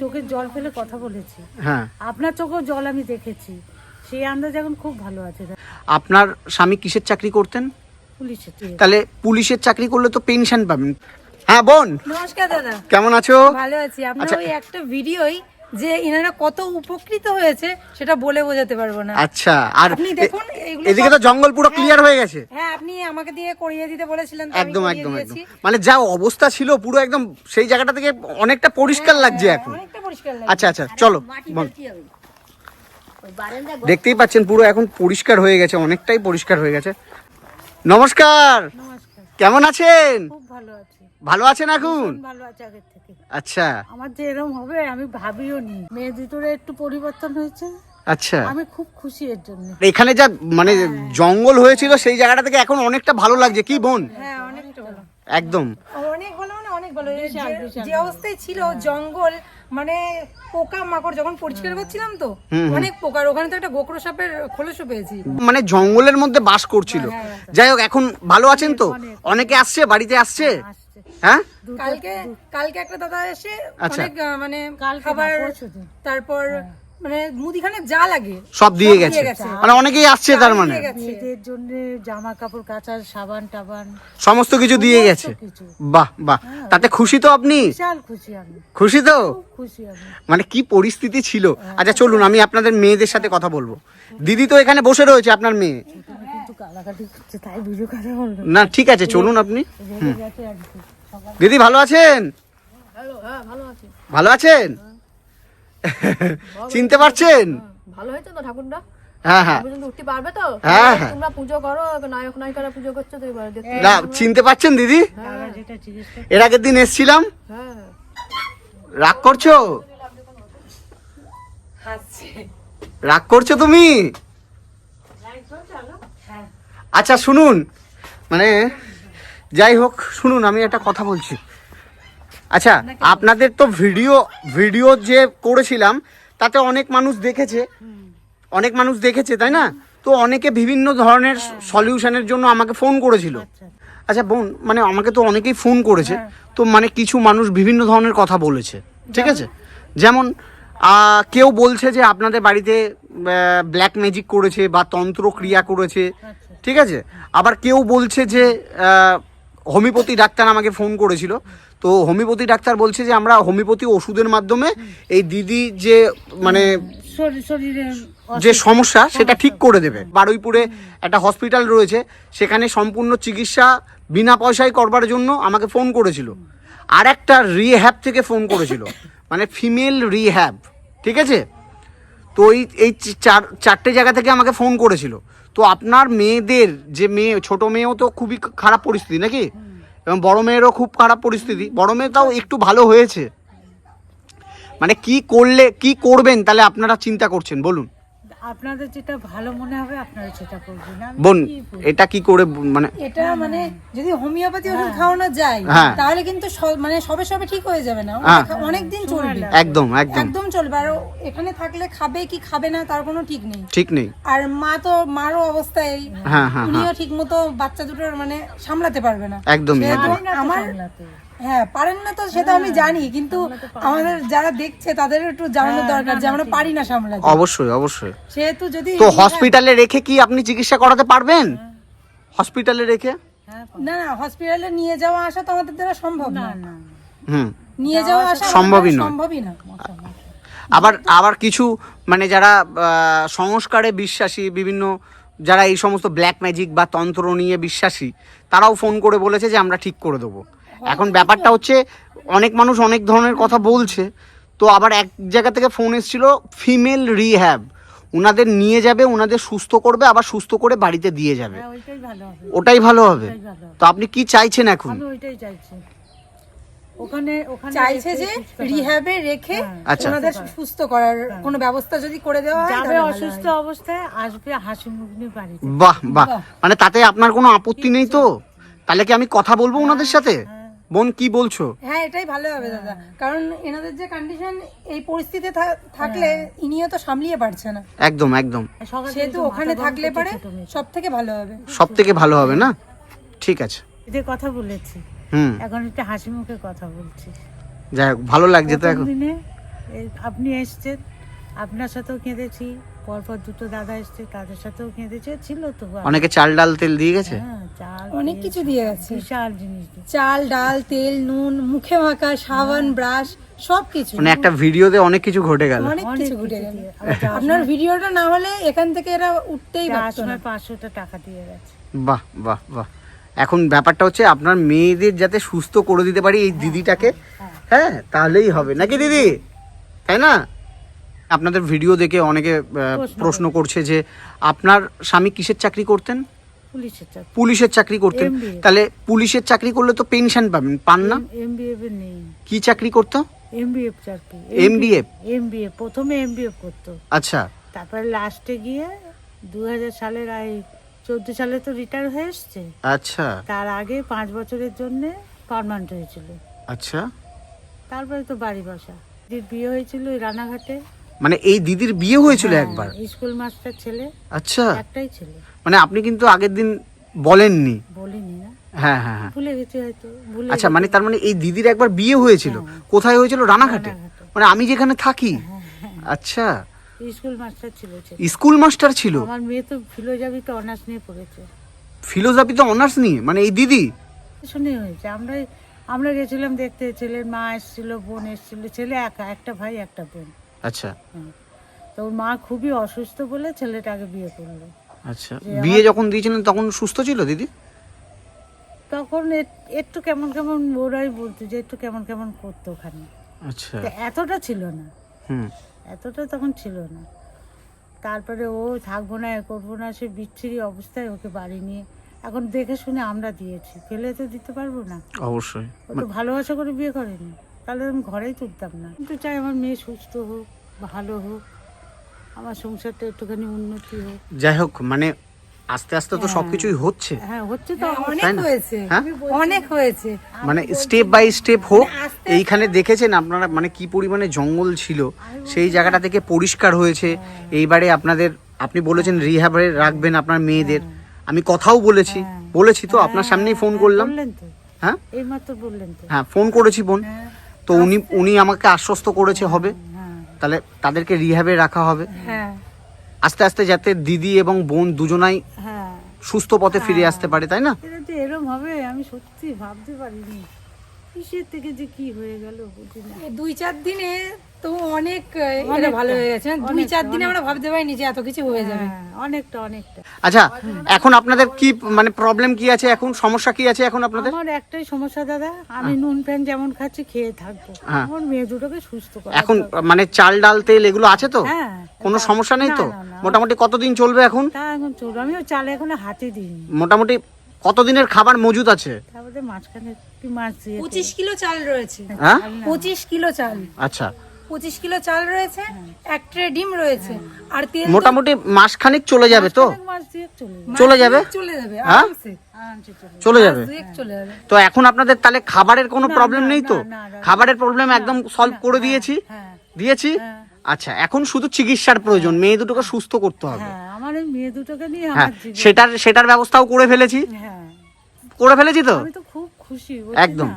চোখের জল ফেলে কথা বলেছি। হ্যাঁ। আপনার চোখেও জল আমি দেখেছি। সেই আন্দাজ এখন খুব ভালো আছে। আপনার স্বামী কিসের চাকরি করতেন? পুলিশের তাহলে পুলিশের চাকরি করলে তো পেনশন পাবেন। হ্যাঁ বোন। নমস্কার দাদা। কেমন আছো? ভালো আছি। আপনার আচ্ছা। ওই একটা ভিডিওই যে ইনারা কত উপকৃত হয়েছে সেটা বলে বোঝাতে পারব না। আচ্ছা আর আপনি দেখুন, এগুলো এদিকে তো জঙ্গল পুরো ক্লিয়ার হয়ে গেছে। হ্যাঁ আপনি আমাকে দিয়ে করিয়ে দিতে বলেছিলেন তো আমি একদম করিয়ে একদম একদম। দিয়েছি। মানে যা অবস্থা ছিল পুরো একদম সেই জায়গাটা থেকে অনেকটা পরিষ্কার লাগছে এখন। অনেকটা পরিষ্কার লাগে আচ্ছা আচ্ছা চলো বল। দেখতেই পাচ্ছেন পুরো এখন পরিষ্কার হয়ে গেছে অনেকটাই পরিষ্কার হয়ে গেছে। নমস্কার! নমস্কার। কেমন আছেন? খুব ভালো আছি। ভালো আছেন এখন? ভালো আছে আগের থেকে। আচ্ছা। আমার যে এরকম হবে আমি ভাবিও নি। মেয়ের ভিতরে একটু পরিবর্তন হয়েছে। আচ্ছা। আমি খুব খুশি এর জন্য। এখানে যা মানে জঙ্গল হয়েছিল সেই জায়গাটা থেকে এখন অনেকটা ভালো লাগছে। কি বোন? হ্যাঁ অনেকটা ভালো। একদম। অনেক ভালো মানে অনেক ভালো। যে- অবস্থায় ছিল জঙ্গল মানে পোকা মাকড় যখন পরিষ্কার করছিলাম তো অনেক পোকার। ওখানে তো একটা গোকরো সাপের খোলসও পেয়েছি। মানে জঙ্গলের মধ্যে বাস করছিল। যাই হোক এখন ভালো আছেন তো? অনেকে আসছে বাড়িতে আসছে? আসছে। হ্যাঁ? কালকে কালকে একটা দাদা এসে আচ্ছা। অনেক মানে খাবার তারপর মানে মুদিখানে যা লাগে সব দিয়ে গেছে। মানে অনেকেই আসছে তার মানে। মেয়েদের জন্য জামা কাপড় কাচার সাবান টাবান। সমস্ত কিছু দিয়ে গেছে। বাহ বাহ। তাতে খুশি তো আপনি? বিশাল খুশি আমি। খুশি তো? খুশি আমি। মানে কি পরিস্থিতি ছিল? আচ্ছা চলুন আমি আপনাদের মেয়েদের সাথে কথা বলব। দিদি তো এখানে বসে রয়েছে আপনার মেয়ে। না ঠিক আছে চলুন আপনি। দিদি ভালো আছেন? হ্যাঁ ভালো আছেন? চিনতে পারছেন? ভালো হয়েছে তো ঠাকুরটা হ্যাঁ হ্যাঁ। পর্যন্ত উঠতে পারবে তো? হ্যাঁ, হ্যাঁ। তোমরা পুজো করো নায়ক নায়িকারা পুজো করছ তো এবার দেখতে না চিনতে পারছেন দিদি? আবার যেটা জিজ্ঞেস কর এর আগের দিন এসছিলাম। হ্যাঁ। রাগ করছ? রাগ করছ তুমি? আচ্ছা শুনুন। মানে যাই হোক শুনুন আমি একটা কথা বলছি। আচ্ছা আপনাদের তো ভিডিও ভিডিও যে করেছিলাম তাতে অনেক মানুষ দেখেছে। অনেক মানুষ দেখেছে তাই না? তো অনেকে বিভিন্ন ধরনের সলিউশনের জন্য আমাকে ফোন করেছিল। আচ্ছা বোন মানে আমাকে তো অনেকেই ফোন করেছে। তো মানে কিছু মানুষ বিভিন্ন ধরনের কথা বলেছে ঠিক আছে? যেমন কেউ বলছে যে আপনাদের বাড়িতে ব্ল্যাক ম্যাজিক করেছে বা তন্ত্র ক্রিয়া করেছে ঠিক আছে? আবার কেউ বলছে যে হোমিওপ্যাথি ডাক্তার আমাকে ফোন করেছিল। তো হোমিওপ্যাথি ডাক্তার বলছে যে আমরা হোমিওপ্যাথি ওষুধের মাধ্যমে এই দিদি যে মানে যে সমস্যা সেটা ঠিক করে দেবে। বারুইপুরে একটা হসপিটাল রয়েছে সেখানে সম্পূর্ণ চিকিৎসা বিনা পয়সায় করবার জন্য আমাকে ফোন করেছিল। আর একটা রিহ্যাব থেকে ফোন করেছিল মানে ফিমেল রিহ্যাব ঠিক আছে? তো এই এই চার চারটে জায়গা থেকে আমাকে ফোন করেছিল। তো আপনার মেয়েদের, যে মেয়ে, ছোট মেয়েও তো খুবই খারাপ পরিস্থিতি নাকি? এবং বড় মেয়েরও খুব খারাপ পরিস্থিতি। বড় মেয়ে তাও একটু ভালো হয়েছে। মানে কি করলে, কি করবেন তাহলে আপনারা চিন্তা করছেন, বলুন। আপনাদের যেটা ভালো মনে হবে আপনারা সেটা করবেন। বোন এটা কি করে মানে এটা মানে যদি হোমিওপ্যাথি ওষুধ খাওয়ানো যায় হ্যাঁ। তাহলে কিন্তু মানে সবে সবে ঠিক হয়ে যাবে না। হ্যাঁ। অনেক দিন চলবে। একদম একদম। একদম চলবে। আর এখানে থাকলে খাবে কি খাবে না তার কোনো ঠিক নেই। ঠিক নেই। আর মা তো মারও অবস্থায় এই। হ্যাঁ হ্যাঁ। উনিও ঠিক মতো বাচ্চা দুটোর মানে সামলাতে পারবে না। একদমই একদম আমার সামলাতে। হ্যাঁ পারেন না তো সেটা আমি জানি কিন্তু আমাদের যারা দেখছে তাদের একটু জানানো দরকার যে আমরা পারি না সামলাতে অবশ্যই অবশ্যই। সেহেতু যদি তো হসপিটালে রেখে কি আপনি চিকিৎসা করাতে পারবেন? হসপিটালে রেখে? হ্যাঁ না না হসপিটালে নিয়ে যাওয়া আসা তো আমাদের দ্বারা সম্ভব না হুম। নিয়ে যাওয়া আসা সম্ভবই নয়। সম্ভবই না। আবার আবার কিছু মানে যারা সংস্কারে বিশ্বাসী বিভিন্ন যারা এই সমস্ত ব্ল্যাক ম্যাজিক বা তন্ত্র নিয়ে বিশ্বাসী তারাও ফোন করে বলেছে যে আমরা ঠিক করে দেবো। এখন ব্যাপারটা হচ্ছে অনেক মানুষ অনেক ধরনের কথা বলছে। তো আবার এক জায়গা থেকে ফোন এসেছিল ফিমেল রিহ্যাব ওনাদের নিয়ে যাবে ওনাদের সুস্থ করবে আবার সুস্থ করে বাড়িতে দিয়ে যাবে। হ্যাঁ, ওইটাই ভালো হবে। ওটাই ভালো হবে। তো আপনি কি চাইছেন এখন? ওখানে ওখানে চাইছে যে রিহ্যাবে রেখে আচ্ছা। ওনাদের সুস্থ করার। কোনো ব্যবস্থা যদি করে দেওয়া হয় যাবে অসুস্থ অবস্থায় আসবে হাসি মুখ নিয়ে বাড়িতে। বাহ বাহ। মানে তাতে আপনার কোনো আপত্তি নেই তো? তাহলে কি আমি কথা বলব ওনাদের সাথে? বোন কি বলছো? হ্যাঁ এটাই ভালো হবে দাদা। কারণ এনাদের যে কন্ডিশন এই পরিস্থিতিতে থা- থাকলে ইনিও তো সামলিয়ে পারছে না। একদম একদম। সেহেতু তো ওখানে থাকলে পারে সব থেকে ভালো হবে। সব থেকে ভালো হবে না? ঠিক আছে। এদের কথা বলেছি হুম। এখন একটা হাসি মুখে কথা বলছি। যাই হোক ভালো লাগছে তো এখন। এই আপনি এসছেন আপনার সাথেও কেঁদেছি পরপর দুটো দাদা এসছে তাদের সাথেও কেঁদেছে ছিল তো অনেকে চাল ডাল তেল দিয়ে গেছে? হ্যাঁ চাল অনেক কিছু দিয়ে গেছে। বিশাল জিনিস চাল ডাল তেল নুন মুখে মাখা সাবান ব্রাশ সব কিছু। মানে একটা ভিডিওতে অনেক কিছু ঘটে গেল। অনেক কিছু ঘটে গেল। আপনার ভিডিওটা না হলে এখান থেকে এরা উঠতেই পারতো না। সময় পাঁচশোটা টাকা দিয়ে গেছে। বাহ বাহ বাহ। এখন ব্যাপারটা হচ্ছে আপনার মেয়েদের যাতে সুস্থ করে দিতে পারি এই দিদিটাকে হ্যাঁ তাহলেই হবে। নাকি দিদি? তাই না? আপনাদের ভিডিও দেখে অনেকে প্রশ্ন করছে যে আপনার স্বামী কিসের চাকরি করতেন? পুলিশের চাকরি। পুলিশের চাকরি করতেন। তাহলে পুলিশের চাকরি করলে তো পেনশন পাবেন পান না? এমবিএফ কি চাকরি করতো? এমবিএফ চাকরি। MBF? এমবিএফ প্রথমে এমবিএফ করতো। আচ্ছা। তারপরে লাস্টে গিয়ে দু হাজার সালের এই চোদ্দ সালে তো রিটায়ার হয়ে এসছে। আচ্ছা। তার আগে পাঁচ বছরের জন্য পারমানেন্ট হয়েছিল। আচ্ছা। তারপরে তো বাড়ি বসা। দিদির বিয়ে হয়েছিল রানাঘাটে। মানে এই দিদির বিয়ে হয়েছিল হ্যাঁ, একবার? স্কুল মাস্টার ছেলে আচ্ছা। একটাই ছেলে। মানে আপনি কিন্তু আগের দিন বলেননি? বলিনি না। হ্যাঁ হ্যাঁ হ্যাঁ। ভুলে গেছি হয়তো ভুলে আচ্ছা মানে তার মানে এই দিদির একবার বিয়ে হয়েছিল? কোথায় হয়েছিল? রানাঘাটে। মানে আমি যেখানে থাকি? আচ্ছা। স্কুল মাস্টার ছিল ছেলে। স্কুল মাস্টার ছিল? আমার মেয়ে তো ফিলোজাফিতে অনার্স নিয়ে পড়েছে। ফিলোজফিতে অনার্স নিয়ে? মানে এই দিদি? শুনে হয়েছে। আমরা আমরা গেছিলাম দেখতে ছেলের মা এসেছিল বোন এসেছিল ছেলে একা একটা ভাই একটা বোন। আচ্ছা। তো ওর মা খুবই অসুস্থ বলে ছেলেটাকে বিয়ে করল। আচ্ছা। বিয়ে যখন দিয়েছিলেন তখন সুস্থ ছিল দিদি? তখন একটু কেমন কেমন ওরাই বলতো যে একটু কেমন কেমন করতো ওখানে। আচ্ছা। এতটা ছিল না। হুম। এতটা তখন ছিল না। তারপরে ও থাকব না এ করব না সে বিচ্ছিরি অবস্থায় ওকে বাড়ি নিয়ে এখন দেখে শুনে আমরা দিয়েছি। ফেলে তো দিতে পারব না। অবশ্যই। ও তো ভালোবাসা করে বিয়ে করেনি। তাহলে আমি ঘরেই তুলতাম না। কিন্তু চাই আমার মেয়ে সুস্থ হোক ভালো হোক আমার সংসারটা একটুখানি উন্নতি হোক। যাই হোক মানে আস্তে আস্তে তো সবকিছুই হচ্ছে। হ্যাঁ হচ্ছে তো অনেক হয়েছে। হ্যাঁ? অনেক হয়েছে। মানে স্টেপ বাই স্টেপ হোক এইখানে দেখেছেন আপনারা মানে কি পরিমাণে জঙ্গল ছিল? সেই জায়গাটা থেকে পরিষ্কার হয়েছে। এইবারে আপনাদের আপনি বলেছেন রিহাবে রাখবেন আপনার মেয়েদের। আমি কথাও বলেছি। বলেছি তো আপনার সামনেই ফোন করলাম। হ্যাঁ? এইমাত্র বললেন তো। হ্যাঁ ফোন করেছি বোন হ্যাঁ। তো উনি উনি আমাকে আশ্বস্ত করেছে হবে। হ্যাঁ তাহলে তাদেরকে রিহাবে রাখা হবে। হ্যাঁ। আস্তে আস্তে যাতে দিদি এবং বোন দুজনাই হ্যাঁ। সুস্থ পথে ফিরে আসতে পারে তাই না? এটা এরম হবে আমি সত্যি ভাবতে পারিনি। কিসের থেকে যে কি হয়ে গেল দুই চার দিনে তো অনেক এটা ভালো হয়ে গেছে। দুই চার দিনে আমরা ভাবতে পারিনি যে এত কিছু হয়ে যাবে। হ্যাঁ অনেকটা অনেকটা। আচ্ছা এখন আপনাদের কি মানে প্রবলেম কি আছে এখন? সমস্যা কি আছে এখন আপনাদের? আমার একটাই সমস্যা দাদা আমি নুন প্যান যেমন খাচ্ছি খেয়ে থাকব। হ্যাঁ। আমার মেয়ে দুটোকে সুস্থ করা এখন মানে চাল ডাল তেল এগুলো আছে তো? হ্যাঁ কোনো সমস্যা নেই তো। মোটামুটি কতদিন চলবে এখন? তা এখন চলবে। আমি ওই চালে এখন হাতে দিইনি। মোটামুটি কতদিনের খাবার মজুদ আছে? পঁচিশ কিলো চাল রয়েছে। হ্যাঁ? পঁচিশ কিলো চাল। আচ্ছা। পঁচিশ কিলো চাল রয়েছে এক ট্রে ডিম রয়েছে আর তেল মোটামুটি মাসখানেক চলে যাবে তো? চলে যাবে। চলে যাবে? চলে যাবে হ্যাঁ? চলে যাবে। তো এখন আপনাদের তাহলে খাবারের কোনো প্রবলেম নেই তো? খাবারের প্রবলেম একদম সলভ করে দিয়েছি? হ্যাঁ। দিয়েছি? হ্যাঁ। আচ্ছা এখন শুধু চিকিৎসার প্রয়োজন মেয়ে দুটোকে সুস্থ করতে হবে। হ্যাঁ আমার মেয়ে দুটোকে নিয়ে হ্যাঁ সেটার সেটার ব্যবস্থাও করে ফেলেছি? হ্যাঁ। করে ফেলেছি তো? আমি তো খুব খুশি। একদম।